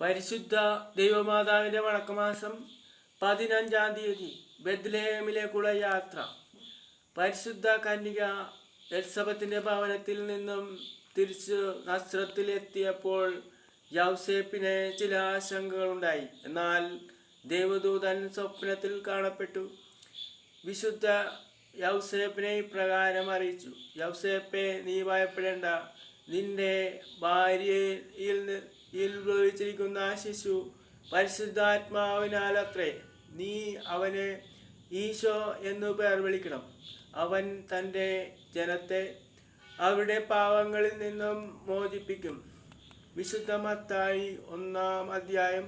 പരിശുദ്ധ ദൈവമാതാവിന്റെ വടക്കമാസം പതിനഞ്ചാം തീയതി ബദ്ലേമിലേക്കുള്ള യാത്ര പരിശുദ്ധ കന്യക എൽസബത്തിന്റെ ഭവനത്തിൽ നിന്നും തിരിച്ച് നസ്രത്തിലെത്തിയപ്പോൾ യൗസേപ്പിന് ചില ആശങ്കകളുണ്ടായി. എന്നാൽ ദേവദൂതൻ സ്വപ്നത്തിൽ കാണപ്പെട്ടു. വിശുദ്ധ യൗസേപ്പിനെ ഇപ്രകാരം അറിയിച്ചു. യൗസേപ്പെ നീ ഭയപ്പെടേണ്ട. നിന്റെ യിൽ ഉത്ഭവിച്ചിരിക്കുന്ന ശിശു പരിശുദ്ധാത്മാവിനാൽ അത്രേ നീ അവന് ഈശോ എന്നു പേർ വിളിക്കണം. അവൻ തന്റെ ജനത്തെ അവരുടെ പാവങ്ങളിൽ നിന്നും മോചിപ്പിക്കും. വിശുദ്ധ മത്തായി ഒന്നാം അധ്യായം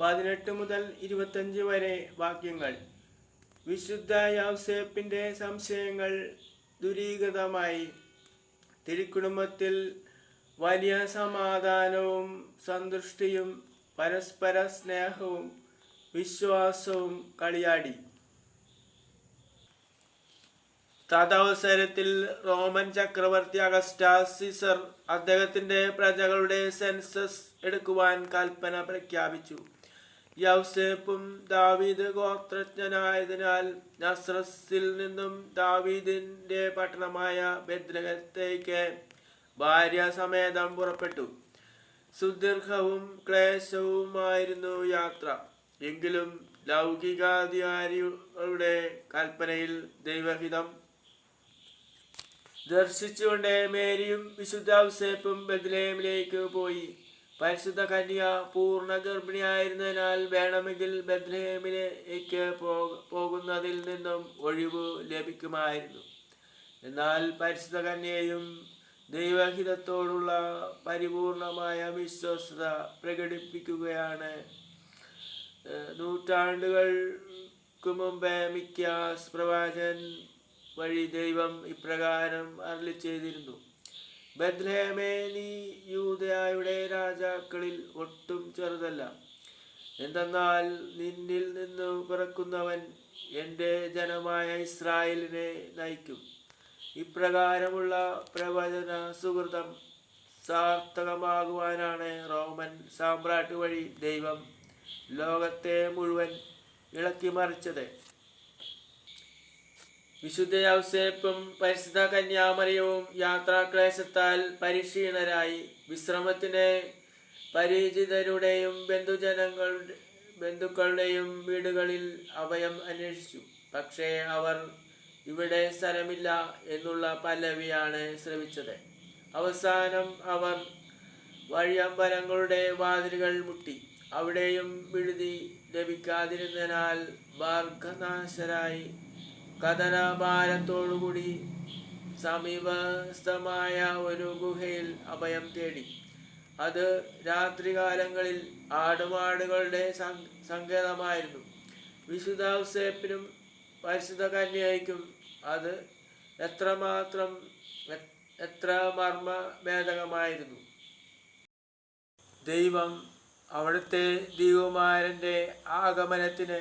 പതിനെട്ട് മുതൽ ഇരുപത്തഞ്ച് വരെ വാക്യങ്ങൾ. വിശുദ്ധ യൗസേപ്പിന്റെ സംശയങ്ങൾ ദുരീകൃതമായി തിരുക്കുടുംബത്തിൽ വലിയ സമാധാനവും സന്തുഷ്ടിയും പരസ്പര സ്നേഹവും വിശ്വാസവും കളിയാടി. തദവസരത്തിൽ റോമൻ ചക്രവർത്തി അഗസ്റ്റാസ് സീസർ അദ്ദേഹത്തിന്റെ പ്രജകളുടെ സെൻസസ് എടുക്കുവാൻ കൽപ്പന പ്രഖ്യാപിച്ചു. യൗസേപ്പും ദാവീദ് ഗോത്രജ്ഞനായതിനാൽ നസ്രസിൽ നിന്നും ദാവീദിന്റെ പട്ടണമായ ബദ്രകത്തേക്ക് ഭാര്യ സമേതം പുറപ്പെട്ടു. സുദീർഘവും ക്ലേശവുമായിരുന്നു യാത്ര. എങ്കിലും ലൗകികാധികാരികളുടെ കൽപ്പനയിൽ ദൈവഹിതം ദർശിച്ചുകൊണ്ട് മേരിയും വിശുദ്ധ ഔസേപ്പും ബദ്ലേമിലേക്ക് പോയി. പരിശുദ്ധ കന്യ പൂർണ ഗർഭിണിയായിരുന്നതിനാൽ വേണമെങ്കിൽ ബദ്ലേമിലേക്ക് പോകുന്നതിൽ നിന്നും ഒഴിവ് ലഭിക്കുമായിരുന്നു. എന്നാൽ പരിശുദ്ധ കന്യയും ദൈവഹിതത്തോടുള്ള പരിപൂർണമായ വിശ്വസ്ത പ്രകടിപ്പിക്കുകയാണ്. നൂറ്റാണ്ടുകൾക്ക് മുമ്പേ മിക്യാസ് പ്രവാചൻ വഴി ദൈവം ഇപ്രകാരം അരളി ചെയ്തിരുന്നു. ബദ്ലേമേ നീ യൂതയായുടെ രാജാക്കളിൽ ഒട്ടും ചെറുതല്ല. എന്തെന്നാൽ നിന്നിൽ നിന്ന് പിറക്കുന്നവൻ എന്റെ ജനമായ ഇസ്രായേലിനെ നയിക്കും. ഇപ്രകാരമുള്ള പ്രവചന സുഹൃതം സാർത്ഥകമാകുവാനാണ് റോമൻ സാമ്രാട്ട് വഴി ദൈവം ലോകത്തെ മുഴുവൻ ഇളക്കി മറിച്ചത്. വിശുദ്ധ ഔസേപ്പും പരിശുദ്ധ കന്യാമറിയവും യാത്രാക്ലേശത്താൽ പരിശീണരായി വിശ്രമത്തിന് പരിചിതരുടെയും ബന്ധുജനങ്ങളുടെ ബന്ധുക്കളുടെയും വീടുകളിൽ അഭയം അന്വേഷിച്ചു. പക്ഷേ അവർ ഇവിടെ സ്ഥലമില്ല എന്നുള്ള പല്ലവിയാണ് ശ്രമിച്ചത് അവസാനം അവർ വഴിയമ്പലങ്ങളുടെ വാതിലുകൾ മുട്ടി. അവിടെയും വിഴുതി ലഭിക്കാതിരുന്നതിനാൽ ഭാർഗനാശരായി കഥനഭാരത്തോടുകൂടി സമീപസ്ഥമായ ഒരു ഗുഹയിൽ അഭയം തേടി. അത് രാത്രികാലങ്ങളിൽ ആടുമാടുകളുടെ സങ്കേതമായിരുന്നു. വിശുദ്ധ പരിശുദ്ധ കന്യയ്ക്കും അത് എത്രമാത്രം എത്ര മർമ്മ ഭേദകമായിരുന്നു ദൈവം അവിടുത്തെ ദൈവമാരന്റെ ആഗമനത്തിന്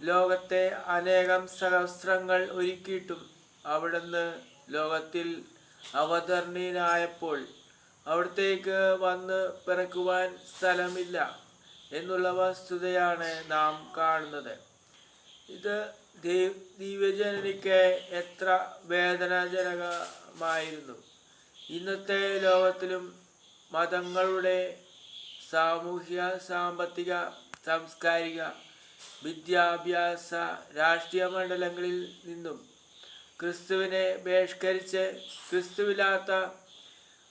ലോകത്തെ അനേകം സഹസ്രങ്ങൾ ഒരുക്കിയിട്ടും അവിടുന്ന് ലോകത്തിൽ അവതരണീയനായപ്പോൾ അവിടത്തേക്ക് വന്ന് പിറക്കുവാൻ സ്ഥലമില്ല എന്നുള്ള വസ്തുതയാണ് നാം കാണുന്നത്. ഇത് ദിവ്യജനനിക്ക് എത്ര വേദനാജനകമായിരുന്നു. ഇന്നത്തെ ലോകത്തിലും മതങ്ങളുടെ സാമൂഹ്യ സാമ്പത്തിക സാംസ്കാരിക വിദ്യാഭ്യാസ രാഷ്ട്രീയ മണ്ഡലങ്ങളിൽ നിന്നും ക്രിസ്തുവിനെ ബഹിഷ്കരിച്ച് ക്രിസ്തുവില്ലാത്ത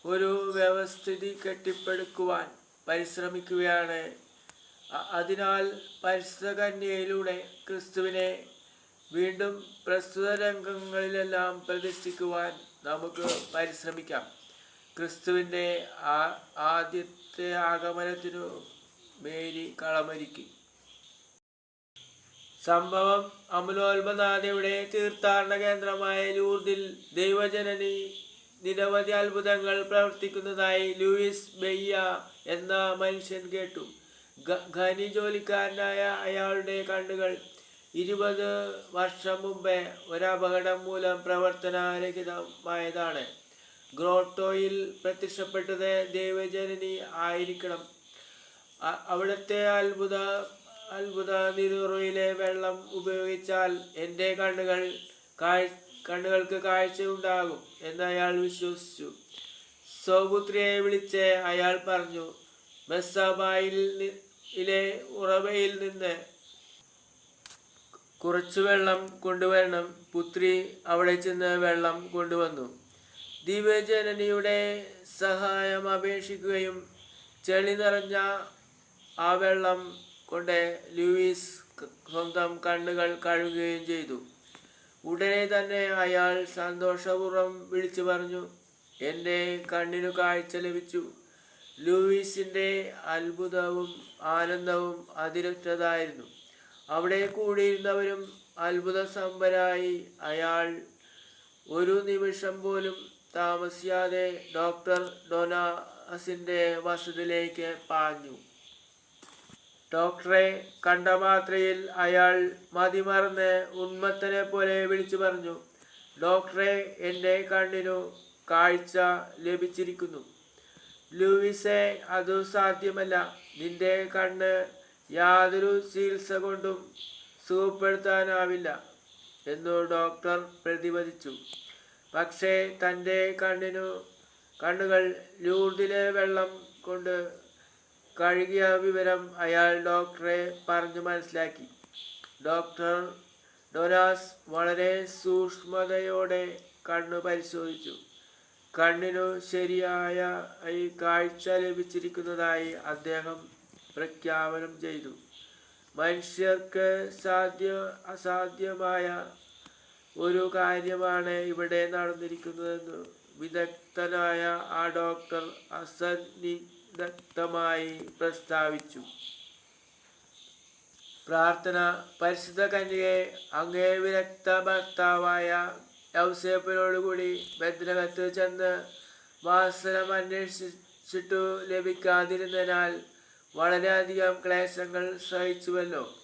ഒരു വ്യവസ്ഥിതി കെട്ടിപ്പടുക്കുവാൻ പരിശ്രമിക്കുകയാണ് അതിനാൽ പരിശുദ്ധ കന്യയിലൂടെ ക്രിസ്തുവിനെ വീണ്ടും പ്രസ്തുത രംഗങ്ങളിലെല്ലാം പ്രതിഷ്ഠിക്കുവാൻ നമുക്ക് പരിശ്രമിക്കാം. ക്രിസ്തുവിന്റെ ആ ആദ്യത്തെ ആഗമനത്തിനു മേരി കളമൊരുക്കി. സംഭവം അമലോത്മനാഥയുടെ തീർത്ഥാടന കേന്ദ്രമായ ലൂർദിൽ ദൈവജനനി നിരവധി അത്ഭുതങ്ങൾ പ്രവർത്തിക്കുന്നതായി ലൂയിസ് ബെയ്യ എന്ന മനുഷ്യൻ കേട്ടു. ഖനി ജോലിക്കാരനായ അയാളുടെ കണ്ണുകൾ ഇരുപത് വർഷം മുമ്പേ ഒരപകടം മൂലം പ്രവർത്തനരഹിതമായതാണ്. ഗ്രോട്ടോയിൽ പ്രത്യക്ഷപ്പെട്ടത് ദേവജനനി ആയിരിക്കണം. അവിടുത്തെ അത്ഭുത അത്ഭുത നിരൂറയിലെ വെള്ളം ഉപയോഗിച്ചാൽ എന്റെ കണ്ണുകൾ കാഴ് കണ്ണുകൾക്ക് കാഴ്ച ഉണ്ടാകും എന്ന് അയാൾ വിശ്വസിച്ചു. സൗപുത്രിയെ വിളിച്ച് അയാൾ പറഞ്ഞു മെസ്സാബായിൽ ഇലെ ഉറവയിൽ നിന്ന് കുറച്ചു വെള്ളം കൊണ്ടുവരണം. പുത്രി അവിടെ ചെന്ന് വെള്ളം കൊണ്ടുവന്നു. ദിവ്യജനനിയുടെ സഹായം അപേക്ഷിക്കുകയും ചെളി നിറഞ്ഞ ആ വെള്ളം കൊണ്ട് ലൂയിസ് സ്വന്തം കണ്ണുകൾ കഴുകുകയും ചെയ്തു. ഉടനെ തന്നെ അയാൾ സന്തോഷപൂർവം വിളിച്ചു പറഞ്ഞു എന്റെ കണ്ണിനു കാഴ്ച ലഭിച്ചു. ലൂയിസിന്റെ അത്ഭുതവും ആനന്ദവും അതിരക്തതായിരുന്നു. അവിടെ കൂടിയിരുന്നവരും അത്ഭുത സമ്പരായി അയാൾ ഒരു നിമിഷം പോലും താമസിയാതെ ഡോക്ടർ ഡൊനാസിന്റെ വസതിയിലേക്ക് പാഞ്ഞു. ഡോക്ടറെ കണ്ട മാത്രയിൽ അയാൾ മതിമറന്ന് ഉന്മത്തനെ പോലെ വിളിച്ചു പറഞ്ഞു ഡോക്ടറെ എന്റെ കണ്ണിനു കാഴ്ച ലഭിച്ചിരിക്കുന്നു. ലൂയിസെ അതു സാധ്യമല്ല. നിന്റെ കണ്ണ് യാതൊരു ചികിത്സ കൊണ്ടും സുഖപ്പെടുത്താനാവില്ല എന്നു ഡോക്ടർ പ്രതിപദിച്ചു പക്ഷേ തന്റെ കണ്ണിനു കണ്ണുകൾ ലൂർദിലെ വെള്ളം കൊണ്ട് കഴുകിയ വിവരം അയാൾ ഡോക്ടറെ പറഞ്ഞു മനസ്സിലാക്കി. ഡോക്ടർ ഡൊനാസ് വളരെ സൂക്ഷ്മതയോടെ കണ്ണു പരിശോധിച്ചു. കണ്ണിനു ശരിയായ ഈ കാഴ്ച ലഭിച്ചിരിക്കുന്നതായി അദ്ദേഹം പ്രഖ്യാപനം ചെയ്തു. മനുഷ്യർക്ക് സാധ്യ അസാധ്യമായ ഒരു കാര്യമാണ് ഇവിടെ നടന്നിരിക്കുന്നതെന്ന് വിദഗ്ധനായ ആ ഡോക്ടർ അസന്നിഗ്ധമായി പ്രസ്താവിച്ചു. പ്രാർത്ഥന പരിശുദ്ധ കന്യകെ അങ്ങേ വിരക്ത ഭർത്താവായ യൗസേപ്പിനോടുകൂടി ബദ്രകത്ത് ചെന്ന് വാസനം അന്വേഷിച്ചിട്ടു ലഭിക്കാതിരുന്നതിനാൽ വളരെയധികം ക്ലേശങ്ങൾ സഹിച്ചുവല്ലോ.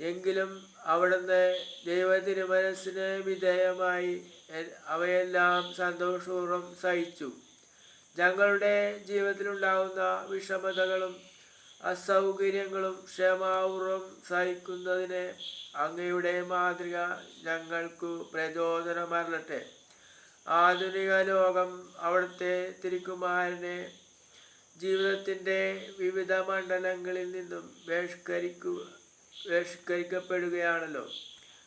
എങ്കിലും അവിടുന്ന് ദൈവതിരുമനസ്സിന് വിധേയമായി എ- അവയെല്ലാം സന്തോഷപൂർവം സഹിച്ചു. ഞങ്ങളുടെ ജീവിതത്തിലുണ്ടാകുന്ന വിഷമതകളും അസൗകര്യങ്ങളും ക്ഷമാപൂർവം സഹിക്കുന്നതിന് അങ്ങയുടെ മാതൃക ഞങ്ങൾക്കു പ്രചോദനമരട്ടെ. ആധുനിക ലോകം അവിടുത്തെ തിരുക്കുമാരനെ ജീവിതത്തിന്റെ വിവിധ മണ്ഡലങ്ങളിൽ നിന്നും ബഹിഷ്കരിക്കു ബഹിഷ്കരിക്കപ്പെടുകയാണല്ലോ.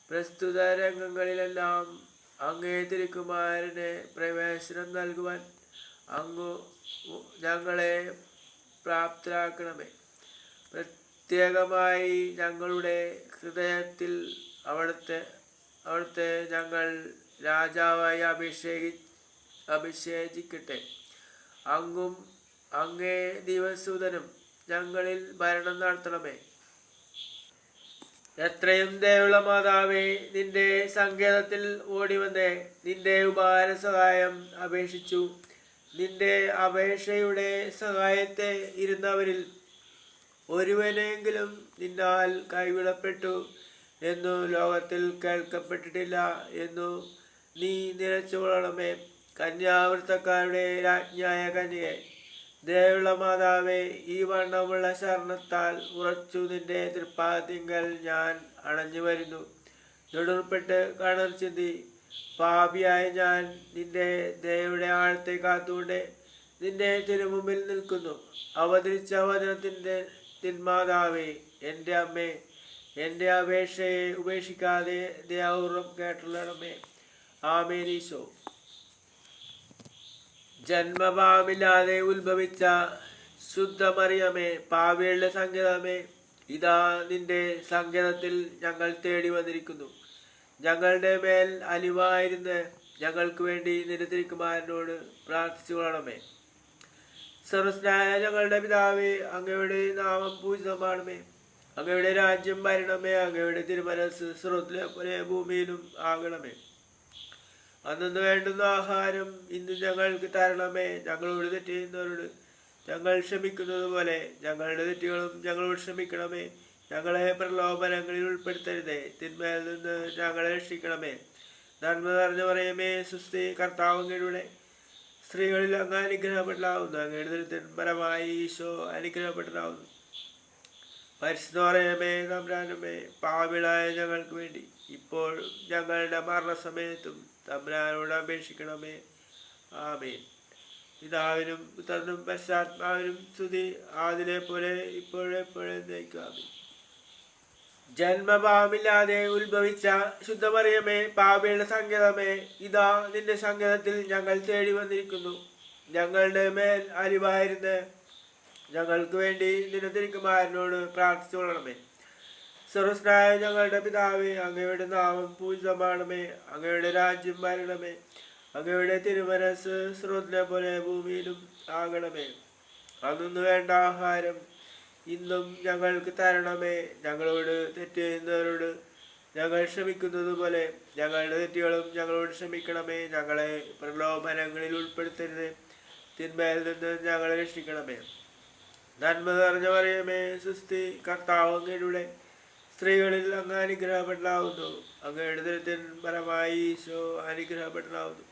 പ്രസ്തുത രംഗങ്ങളിലെല്ലാം അങ്ങേ തിരുക്കുമാരന് പ്രവേശനം നൽകുവാൻ അങ്ങു ഞങ്ങളെ പ്രാപ്തരാക്കണമേ. പ്രത്യേകമായി ഞങ്ങളുടെ ഹൃദയത്തിൽ അവിടുത്തെ അവിടുത്തെ ഞങ്ങൾ രാജാവായി അഭിഷേകി അഭിഷേചിക്കട്ടെ അങ്ങും അങ്ങേ ദിവസൂതനും ഞങ്ങളിൽ ഭരണം നടത്തണമേ. എത്രയും ദയുള്ള മാതാവേ നിന്റെ സങ്കേതത്തിൽ ഓടിവന്ന്. നിന്റെ ഉപകാര സഹായം അപേക്ഷിച്ചു. നിന്റെ അപേക്ഷയുടെ സഹായത്തെ ഇരുന്നവരിൽ ഒരുവനെങ്കിലും നിന്നാൽ കൈവിടപ്പെട്ടു എന്നു ലോകത്തിൽ കേൾക്കപ്പെട്ടിട്ടില്ല എന്നു നീ നിലച്ചുകൊള്ളണമേ കന്യാവൃത്തക്കാരുടെ രാജ്ഞായ കന്യകെ ദയുള്ള മാതാവേ ഈ വണ്ണമുള്ള ശരണത്താൽ ഉറച്ചു നിന്റെ തൃപ്പാതിങ്കൽ ഞാൻ അണഞ്ഞു വരുന്നു. തൊടുർപ്പെട്ട് കണർ ചിന്തി പാപിയായ ഞാൻ നിന്റെ ദയയുടെ ആഴത്തെ കാത്തുകൊണ്ട് നിന്റെ തിരുമുമ്പിൽ നിൽക്കുന്നു. അവതരിച്ച വചനത്തിന്റെ തിന്മാതാവേ എന്റെ അമ്മേ എന്റെ അപേക്ഷയെ ഉപേക്ഷിക്കാതെ ദയാപൂർവം കേട്ടുള്ളണമേ ആമേനീശോ ജന്മഭാവമില്ലാതെ ഉത്ഭവിച്ച ശുദ്ധമറിയമേ പാവയുടെ സങ്കേതമേ ഇതാ നിന്റെ സങ്കേതത്തിൽ ഞങ്ങൾ തേടി വന്നിരിക്കുന്നു. ഞങ്ങളുടെ മേൽ അലിവായിരുന്ന് ഞങ്ങൾക്ക് വേണ്ടി നിരത്തിരിക്കുമാരനോട് പ്രാർത്ഥിച്ചു കൊള്ളണമേ സർവസ്നായ ഞങ്ങളുടെ പിതാവേ അങ്ങയുടെ നാമം പൂജിതമാണമേ. അങ്ങയുടെ രാജ്യം ഭരണമേ അങ്ങയുടെ തിരുമനസ് സ്രോത്തിലെ പോലെ ഭൂമിയിലും ആകണമേ. അന്നു വേണ്ടുന്ന ആഹാരം ഇന്ന് ഞങ്ങൾക്ക് തരണമേ. ഞങ്ങളോട് തെറ്റ് ചെയ്യുന്നവരോട് ഞങ്ങൾ ക്ഷമിക്കുന്നത് പോലെ ഞങ്ങളുടെ തെറ്റുകളും ഞങ്ങളോട് ക്ഷമിക്കണമേ. ഞങ്ങളെ പ്രലോഭനങ്ങളിൽ ഉൾപ്പെടുത്തരുതേ. തിന്മയിൽ നിന്ന് ഞങ്ങളെ രക്ഷിക്കണമേ. നന്മ നിറഞ്ഞു പറയുമേ സുസ്ഥി കർത്താവങ്ങയുടെ സ്ത്രീകളിൽ അങ്ങ് അനുഗ്രഹപ്പെട്ടാവുന്നു അങ്ങയുടെ പരമായി ഈശോ അനുഗ്രഹപ്പെട്ടതാവുന്നു പരിശുദ്ധമേ തമ്പ്രാനമേ പാവിളായ ഞങ്ങൾക്ക് വേണ്ടി ഇപ്പോൾ ഞങ്ങളുടെ മരണസമയത്തും തമ്പ്രാനോട് അപേക്ഷിക്കണമേ. ആമേൻ. പിതാവിനും പുത്രനും പശ്ചാത്മാവിനും സ്തുതി. ആദിലെ പോലെ ഇപ്പോഴെപ്പോഴും നയിക്കാമേ ജന്മഭാവമില്ലാതെ ഉത്ഭവിച്ച ശുദ്ധമറിയമേ പാപയുടെ സങ്കേതമേ ഇതാ നിന്റെ സങ്കേതത്തിൽ ഞങ്ങൾ തേടി വന്നിരിക്കുന്നു. ഞങ്ങളുടെ മേൽ അരിവായിരുന്ന് ഞങ്ങൾക്ക് വേണ്ടി നിന്റെ തിരുക്കുമാരനോട് പ്രാർത്ഥിച്ചു കൊള്ളണമേ. സർവസ്നായ ഞങ്ങളുടെ പിതാവേ അങ്ങയുടെ നാമം പൂജിതമാണമേ. അങ്ങയുടെ രാജ്യം വരണമേ. അങ്ങയുടെ തിരുമനസ് സ്രോതിനെ പോലെ ഭൂമിയിലും ആകണമേ. അതൊന്നു വേണ്ട ആഹാരം ഇന്നും ഞങ്ങൾക്ക് തരണമേ. ഞങ്ങളോട് തെറ്റ് ചെയ്യുന്നവരോട് ഞങ്ങൾ ക്ഷമിക്കുന്നത് പോലെ ഞങ്ങളുടെ തെറ്റുകളും ഞങ്ങളോട് ക്ഷമിക്കണമേ. ഞങ്ങളെ പ്രലോഭനങ്ങളിൽ ഉൾപ്പെടുത്തരുത്. തിന്മയിൽ നിന്ന് ഞങ്ങളെ രക്ഷിക്കണമേ. നന്മ നിറഞ്ഞ പറയുമേ സുസ്തി കർത്താവ് അങ്ങയുടെ സ്ത്രീകളിൽ അങ്ങ് അനുഗ്രഹപ്പെട്ടാവുന്നു അങ്ങയുടെ ദരിദ്രൻ പരമായി ഈശോ അനുഗ്രഹപ്പെട്ടാവുന്നു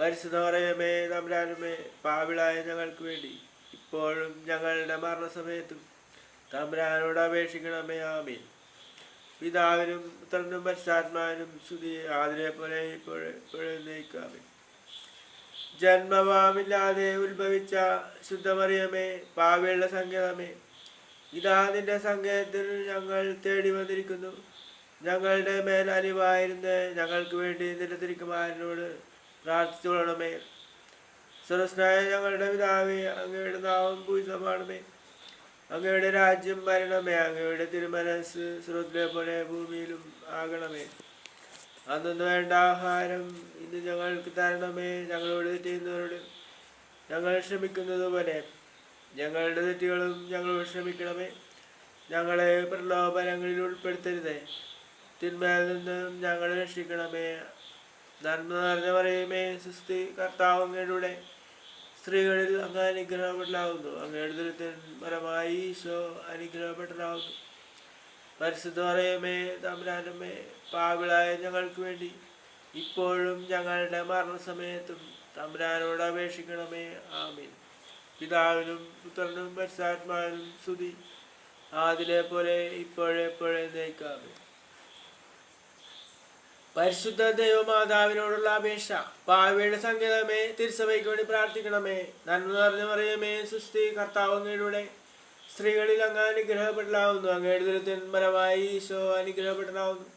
പരിശുദ്ധ പറയുമേ നമ്പരാനുമേ പാവിളായ ഞങ്ങൾക്ക് വേണ്ടി ഇപ്പോഴും ഞങ്ങളുടെ മരണസമയത്തും തമ്പുരാനോട് അപേക്ഷിക്കണമേ ആമീൻ. പിതാവിനും പുത്രനും പശ്ചാത്മാവിനും സ്തുതി ആതിരെ പോലെ ഇപ്പോഴും നയിക്കാമേ ജന്മഭാവമില്ലാതെ ഉത്ഭവിച്ച ശുദ്ധമറിയമേ പാവിയുള്ള സങ്കേതമേ ഇതാ നിന്റെ സങ്കേതത്തിൽ ഞങ്ങൾ തേടി വന്നിരിക്കുന്നു. ഞങ്ങളുടെ മേൽ അലിവായിരുന്ന് ഞങ്ങൾക്ക് വേണ്ടി നിന്റെ തിരുക്കുമാരനോട് പ്രാർത്ഥിച്ചു കൊള്ളണമേ സർവസ്നായ ഞങ്ങളുടെ പിതാവേ അങ്ങയുടെ നാമം പൂജിതമാണമേ. അങ്ങയുടെ രാജ്യം വരണമേ അങ്ങയുടെ തിരുമനസ് സ്രോതിലെ പോലെ ഭൂമിയിലും ആകണമേ. അന്നു വേണ്ട ആഹാരം ഇന്ന് ഞങ്ങൾക്ക് തരണമേ ഞങ്ങളോട് തെറ്റുന്നവരോട് ഞങ്ങൾ ക്ഷമിക്കുന്നത് പോലെ. ഞങ്ങളുടെ തെറ്റുകളും ഞങ്ങളോട് ക്ഷമിക്കണമേ. ഞങ്ങളെ പ്രലോഭനങ്ങളിൽ ഉൾപ്പെടുത്തരുതേ. തിന്മയിൽ നിന്നും ഞങ്ങളെ രക്ഷിക്കണമേ. നന്മ നിറഞ്ഞ പറയുമേ സുസ്തി കർത്താവ് അങ്ങയുടെ സ്ത്രീകളിൽ അങ്ങ് അനുഗ്രഹപ്പെട്ടാവുന്നു അങ്ങയുടെ ദുരിതൻ പരമായി ഈശോ അനുഗ്രഹപ്പെട്ടാവുന്നു പരിശുദ്ധ തമ്പുരാനമ്മേ പാവിളായ ഞങ്ങൾക്ക് വേണ്ടി ഇപ്പോഴും ഞങ്ങളുടെ മരണസമയത്തും തമ്പുരാനോട് അപേക്ഷിക്കണമേ. ആമീൻ. പിതാവിനും പുത്രനും പരിശാത്മാവിനും സ്തുതി. ആദിലെ പോലെ ഇപ്പോഴെപ്പോഴേ നയിക്കാമേ പരിശുദ്ധ ദൈവമാതാവിനോടുള്ള അപേക്ഷ. പാവയുടെ സംഗീതമേ തിരുസഭയ്ക്ക് വേണ്ടി പ്രാർത്ഥിക്കണമേ. നന്മ നിറഞ്ഞു പറയുമേ സുസ്ഥി കർത്താവ് അങ്ങയുടെ സ്ത്രീകളിൽ അങ്ങ് അനുഗ്രഹപ്പെടലാവുന്നു. അങ്ങയുടെ ദുരിതന്മരമായി ഈശോ അനുഗ്രഹപ്പെടലാവുന്നു.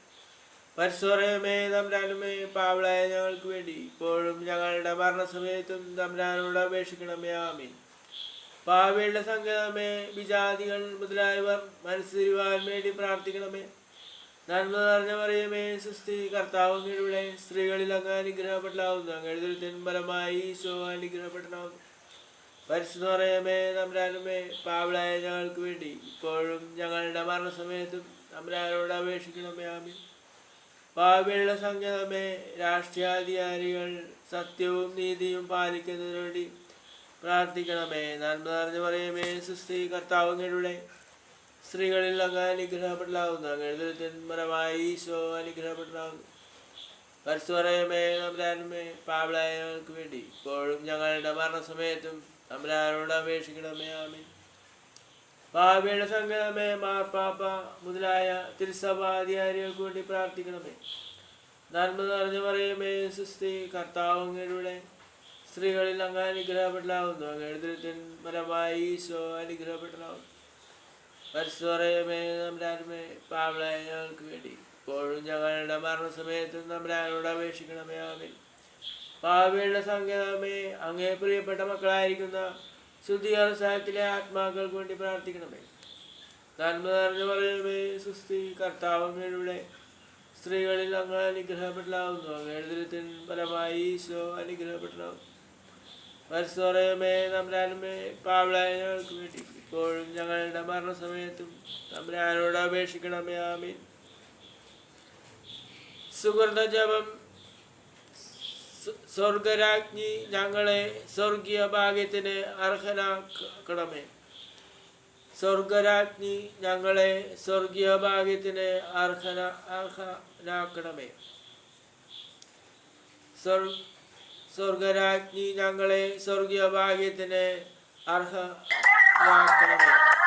പരിശോറയമേ തമ്പ്രാനുമേ പാവളായ ഞങ്ങൾക്ക് വേണ്ടി ഇപ്പോഴും ഞങ്ങളുടെ മരണസമയത്തും തമ്പ്രാനോട് അപേക്ഷിക്കണമേ. ആമീൻ. പാവയുടെ സംഗീതമേ വിജാതികൾ മുതലായവർ മനസ്സിരുവാൻ വേണ്ടി പ്രാർത്ഥിക്കണമേ. നന്മ നിറഞ്ഞ മറിയമേ സുസ്തി കർത്താവ് അങ്ങയുടെ സ്ത്രീകളിൽ അങ്ങ് അനുഗ്രഹപ്പെട്ടാവുന്നു അങ്ങയുടെ ദുരിതൻ ഫലമായി ഈശോ അനുഗ്രഹപ്പെട്ടാവുന്നു പരിശുദ്ധ പറയുമേ തമ്പ്രാനുമേ പാവളായ ഞങ്ങൾക്ക് വേണ്ടി. ഇപ്പോഴും ഞങ്ങളുടെ മരണസമയത്തും തമ്പ്രാനോട് അപേക്ഷിക്കണമേ ആമി പാവിയുള്ള സംഗതമേ രാഷ്ട്രീയാധികാരികൾ സത്യവും നീതിയും പാലിക്കുന്നതിനു വേണ്ടി പ്രാർത്ഥിക്കണമേ. നന്മ നിറഞ്ഞ പറയുമേ സുസ്തി കർത്താവ് സ്ത്രീകളിൽ അങ്ങ് അനുഗ്രഹപ്പെട്ടാവുന്നു മരമായി ഈശോ അനുഗ്രഹപ്പെട്ടാവുന്നു പരസ്പരമേ തമ്പുരാനുമേ പാവളായ വേണ്ടി ഇപ്പോഴും ഞങ്ങളുടെ മരണസമയത്തും അമരാനോട് അപേക്ഷിക്കണമേ ആമേ പാവയുടെ സംഗമേ മാർപ്പാപ്പ മുതലായ തിരുസഭാധികാരികൾക്ക് വേണ്ടി പ്രാർത്ഥിക്കണമേ. നന്മ നിറഞ്ഞു പറയുമേ സുസ്തി കർത്താവ് അങ്ങയുടെ സ്ത്രീകളിൽ അങ്ങ് അനുഗ്രഹപ്പെട്ടാവുന്നു അങ്ങയുടെ മരമായി ഈശോ അനുഗ്രഹപ്പെട്ടാവുന്നു പരിശോറയമേ നമ്പ്രാനുമേ പാവളായ ഞങ്ങൾക്ക് വേണ്ടി. ഇപ്പോഴും ഞങ്ങളുടെ മരണസമയത്തും നമ്പ്രാനോട് അപേക്ഷിക്കണമേ ആമേ പാവയുടെ അങ്ങേ പ്രിയപ്പെട്ട മക്കളായിരിക്കുന്ന ശുദ്ധീകരണ ആത്മാക്കൾക്ക് വേണ്ടി പ്രാർത്ഥിക്കണമേ. നന്മ നിറഞ്ഞു പറയണമേ സുസ്ഥി സ്ത്രീകളിൽ അങ്ങ് അനുഗ്രഹപ്പെട്ടാവുന്നു അങ്ങയുടെ ഫലമായി ഈശോ അനുഗ്രഹപ്പെട്ടാവുന്നു പരിസോറയമേ നമ്പ്രാനുമേ പാവളായ ഞങ്ങൾക്ക് വേണ്ടി. ഇപ്പോഴും ഞങ്ങളുടെ മരണസമയത്തും തമ്പുരാനോട് അപേക്ഷിക്കണമേ ആമീൻ. സുഹൃത ജപം സ്വർഗരാജ്ഞി ഞങ്ങളെ സ്വർഗീയ ഭാഗ്യത്തിന് അർഹനാക്കണമേ. സ്വർഗരാജ്ഞി ഞങ്ങളെ സ്വർഗീയ ഭാഗ്യത്തിന് അർഹന അർഹനാക്കണമേ. സ്വർ സ്വർഗരാജ്ഞി ഞങ്ങളെ സ്വർഗീയ ഭാഗ്യത്തിന് अर्थ या